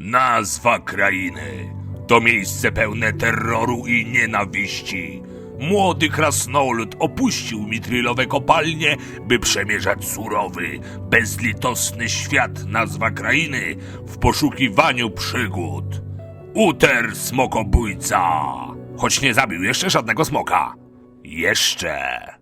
Nazwa krainy to miejsce pełne terroru i nienawiści. Młody krasnolud opuścił mitrylowe kopalnie, by przemierzać surowy, bezlitosny świat nazwa krainy w poszukiwaniu przygód. Uter smokobójca! Choć nie zabił jeszcze żadnego smoka. Jeszcze.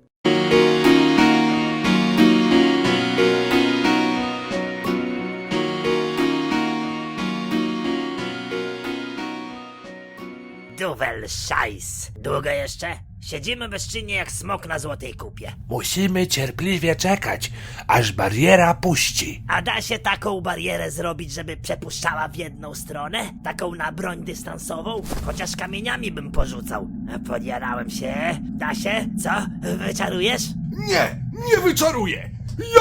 Duwel szajs. Długo jeszcze? Siedzimy bezczynnie jak smok na złotej kupie. Musimy cierpliwie czekać, aż bariera puści. A da się taką barierę zrobić, żeby przepuszczała w jedną stronę? Taką na broń dystansową? Chociaż kamieniami bym porzucał. Podjarałem się. Da się? Co? Wyczarujesz? Nie, nie wyczaruję!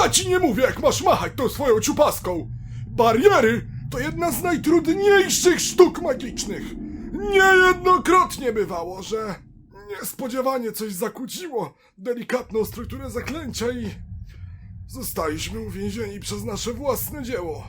Ja ci nie mówię, jak masz machać tą swoją ciupaską! Bariery to jedna z najtrudniejszych sztuk magicznych! Niejednokrotnie bywało, że niespodziewanie coś zakłóciło delikatną strukturę zaklęcia i zostaliśmy uwięzieni przez nasze własne dzieło.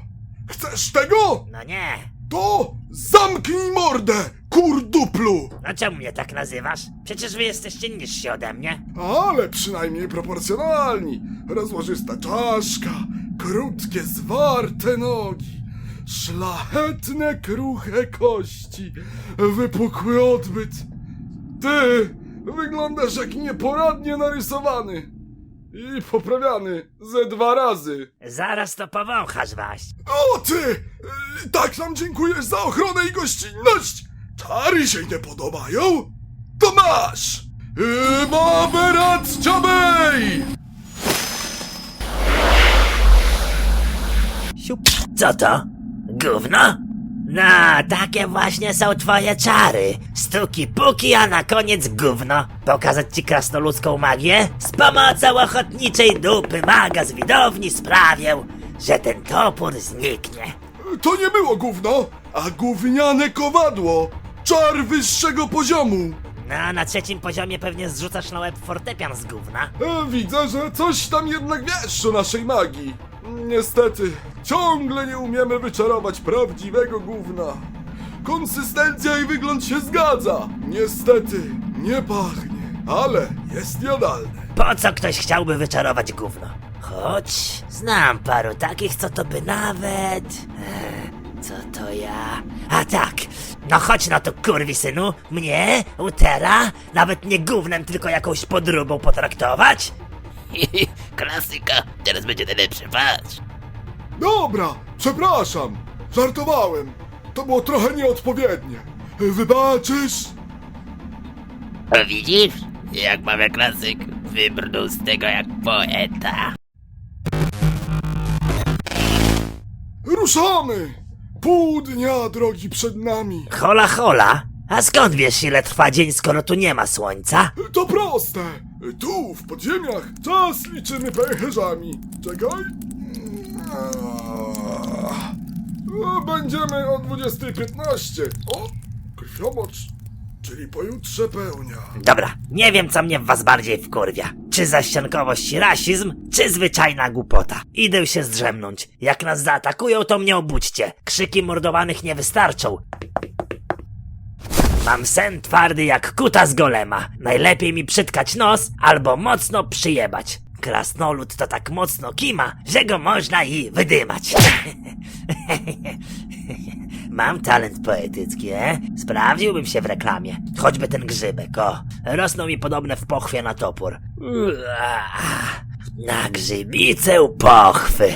Chcesz tego? No nie. To zamknij mordę, kurduplu! No czemu mnie tak nazywasz? Przecież wy jesteście niżsi ode mnie. Ale przynajmniej proporcjonalni. Rozłożysta czaszka, krótkie, zwarte nogi, szlachetne, kruche kości, wypukły odbyt. Ty wyglądasz jak nieporadnie narysowany i poprawiany ze dwa razy. Zaraz to powąchasz waś. O ty! Tak nam dziękujesz za ochronę i gościnność! Czary się nie podobają? To masz! Ima berat ciobej! Siup. Co to? Gówno? No, takie właśnie są twoje czary. Stuki puki, a na koniec gówno. Pokazać ci krasnoludzką magię? Z pomocą ochotniczej dupy maga z widowni sprawię, że ten topór zniknie. To nie było gówno, a gówniane kowadło! Czar wyższego poziomu! No, na trzecim poziomie pewnie zrzucasz na łeb fortepian z gówna. E, Widzę, że coś tam jednak wiesz o naszej magii. Niestety, ciągle nie umiemy wyczarować prawdziwego gówna. Konsystencja i wygląd się zgadza. Niestety, nie pachnie, ale jest jadalne. Po co ktoś chciałby wyczarować gówno? Choć znam paru takich, co to by nawet... e, Co to ja... A tak, no chodź no tu kurwi synu, mnie, Utera, nawet nie gównem, tylko jakąś podróbą potraktować? Klasyka, teraz będzie najlepszy, patrz. Dobra, przepraszam, żartowałem. To było trochę nieodpowiednie. Wybaczysz? Widzisz? Jak mamy klasyk, wybrnął z tego jak poeta. Ruszamy! Pół dnia drogi przed nami. Hola hola, a skąd wiesz ile trwa dzień, skoro tu nie ma słońca? To proste. Tu, w podziemiach, czas liczymy pęcherzami. Czekaj. Będziemy o 20.15. O, krwiomocz, czyli pojutrze pełnia. Dobra, nie wiem co mnie w was bardziej wkurwia. Czy zaściankowość i rasizm, czy zwyczajna głupota. Idę się zdrzemnąć. Jak nas zaatakują, to mnie obudźcie. Krzyki mordowanych nie wystarczą. Mam sen twardy jak kuta z golema. Najlepiej mi przytkać nos albo mocno przyjebać. Krasnolud to tak mocno kima, że go można i wydymać. Mam talent poetycki, e? Sprawdziłbym się w reklamie. Choćby ten grzybek, o. Rosną mi podobne w pochwie na topór. Uah, Na grzybicę pochwy.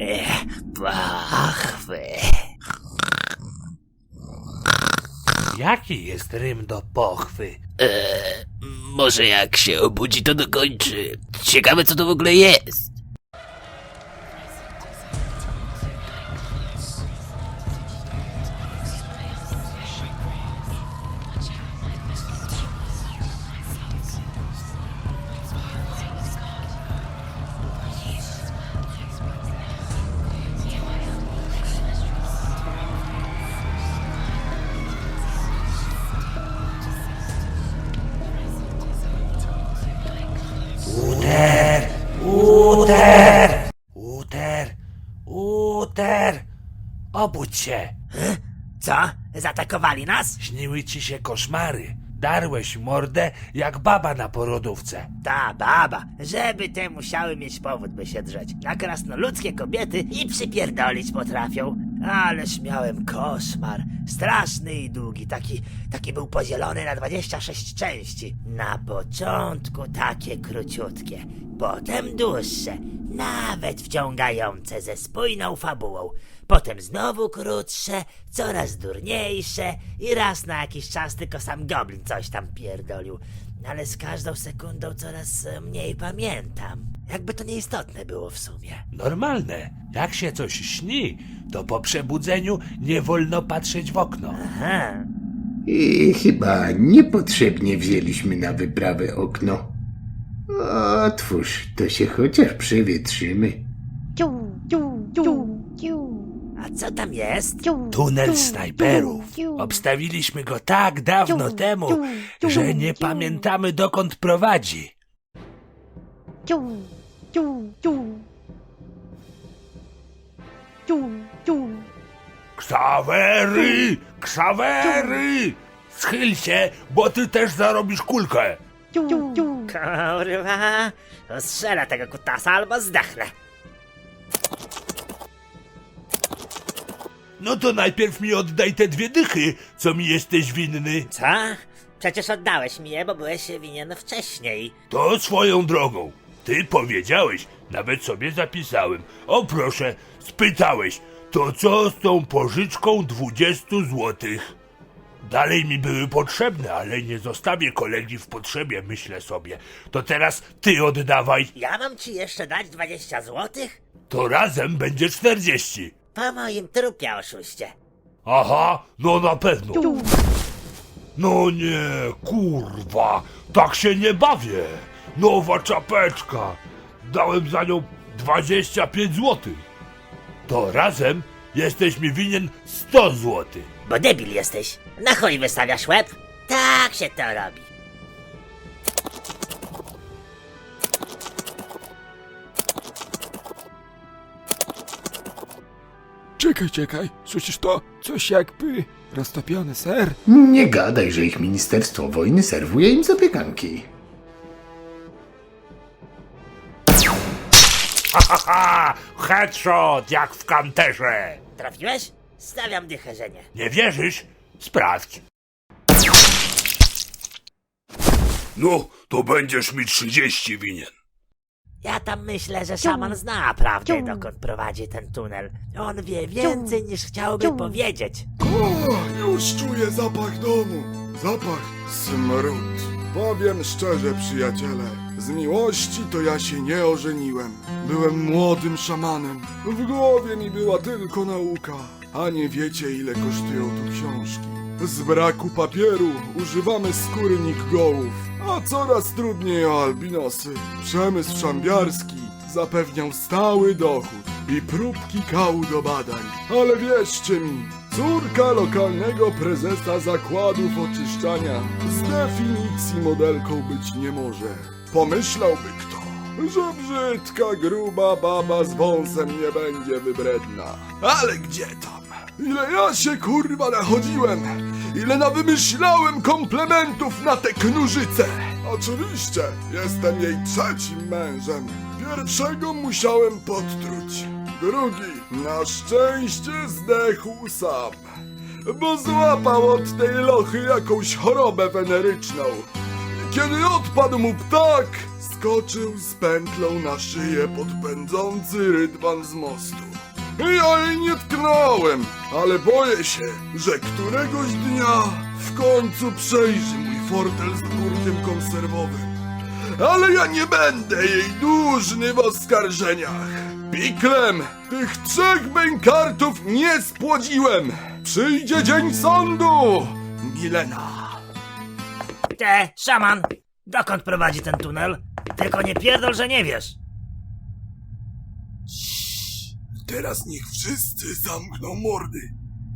Ech, Pochwy. Jaki jest rym do pochwy? Eee, może jak się obudzi, to dokończy. Ciekawe, co to w ogóle jest. Obudź się. Co? Zaatakowali nas? Śniły ci się koszmary. Darłeś mordę jak baba na porodówce. Ta baba, żeby te musiały mieć powód, by się drzeć. Na krasnoludzkie kobiety i przypierdolić potrafią. Ależ miałem koszmar. Straszny i długi, taki, taki był podzielony na 26 części. Na początku takie króciutkie, potem dłuższe, nawet wciągające ze spójną fabułą. Potem znowu krótsze, coraz durniejsze i raz na jakiś czas tylko sam goblin coś tam pierdolił. Ale z każdą sekundą coraz e, mniej pamiętam. Jakby to nieistotne było w sumie. Normalne. Jak się coś śni, to po przebudzeniu nie wolno patrzeć w okno. Aha. I chyba niepotrzebnie wzięliśmy na wyprawę okno. Otwórz, to się chociaż przewietrzymy. Ciu, ciu, ciu, ciu. A co tam jest? Tunel snajperów. Obstawiliśmy go tak dawno temu, że nie pamiętamy dokąd prowadzi. Ksawery! Ksawery! Schyl się, bo ty też zarobisz kulkę. Kurwa, strzelę tego kutasa albo zdechnę. No to najpierw mi oddaj te dwie dychy, co mi jesteś winny. Co? Przecież oddałeś mi je, bo byłeś winien wcześniej. To swoją drogą. Ty powiedziałeś, nawet sobie zapisałem. O proszę, spytałeś, to co z tą pożyczką 20 złotych? Dalej mi były potrzebne, ale nie zostawię kolegi w potrzebie, myślę sobie. To teraz ty oddawaj, Ja mam ci jeszcze dać 20 złotych? to razem będzie 40. Po moim trupie, oszuście. Aha, no na pewno. No nie, kurwa, tak się nie bawię. Nowa czapeczka. Dałem za nią 25 złotych. To razem jesteś mi winien 100 złotych. Bo debil jesteś. Na chuj wystawiasz łeb? Tak się to robi. Czekaj, czekaj, słyszysz to? Coś jakby roztopiony ser. Nie gadaj, że ich Ministerstwo Wojny serwuje im zapiekanki. Haha, headshot jak w kanterze. Trafiłeś? Stawiam dychę, że nie. Nie wierzysz? Sprawdź. No, to będziesz mi 30 winien. Ja tam myślę, że szaman zna prawdę, dokąd prowadzi ten tunel. On wie więcej niż chciałby powiedzieć. O, już czuję zapach domu. Zapach smród. Powiem szczerze, przyjaciele, z miłości to ja się nie ożeniłem. Byłem młodym szamanem. W głowie mi była tylko nauka. A nie wiecie, ile kosztują tu książki. Z braku papieru używamy skóry gołów, a coraz trudniej o albinosy. Przemysł szambiarski zapewniał stały dochód i próbki kału do badań. Ale wierzcie mi, córka lokalnego prezesa zakładów oczyszczania z definicji modelką być nie może. Pomyślałby kto, że brzydka, gruba baba z wąsem nie będzie wybredna. Ale gdzie tam? Ile ja się kurwa nachodziłem! Ile nawymyślałem komplementów na tę knużycę! Oczywiście, jestem jej trzecim mężem. Pierwszego musiałem podtruć. Drugi, na szczęście, zdechł sam. Bo złapał od tej lochy jakąś chorobę weneryczną. Kiedy odpadł mu ptak, skoczył z pętlą na szyję podpędzący rydwan z mostu. Ja jej nie tknąłem, ale boję się, że któregoś dnia w końcu przejrzy mój fortel z górkiem konserwowym. Ale ja nie będę jej dłużny w oskarżeniach. Piklem tych trzech bękartów nie spłodziłem. Przyjdzie dzień sądu, Milena. Te, szaman! Dokąd prowadzi ten tunel? Tylko nie pierdol, że nie wiesz. Teraz niech wszyscy zamkną mordy.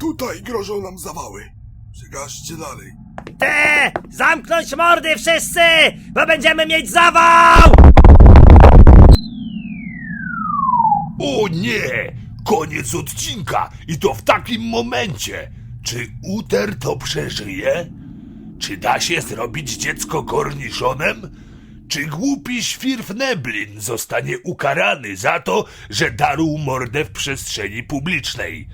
Tutaj grożą nam zawały. Przekażcie dalej. Te! Zamknąć mordy wszyscy! Bo będziemy mieć zawał! O nie! Koniec odcinka i to w takim momencie. Czy Uter to przeżyje? Czy da się zrobić dziecko korniszonem? Czy głupi Świrfneblin zostanie ukarany za to, że darł mordę w przestrzeni publicznej?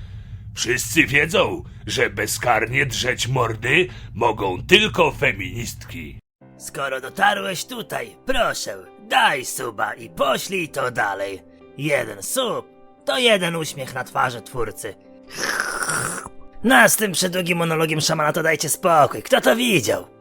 Wszyscy wiedzą, że bezkarnie drzeć mordy mogą tylko feministki. Skoro dotarłeś tutaj, proszę, daj suba i poślij to dalej. Jeden sub to jeden uśmiech na twarzy twórcy. No a z tym przydługim monologiem szamana to dajcie spokój, kto to widział?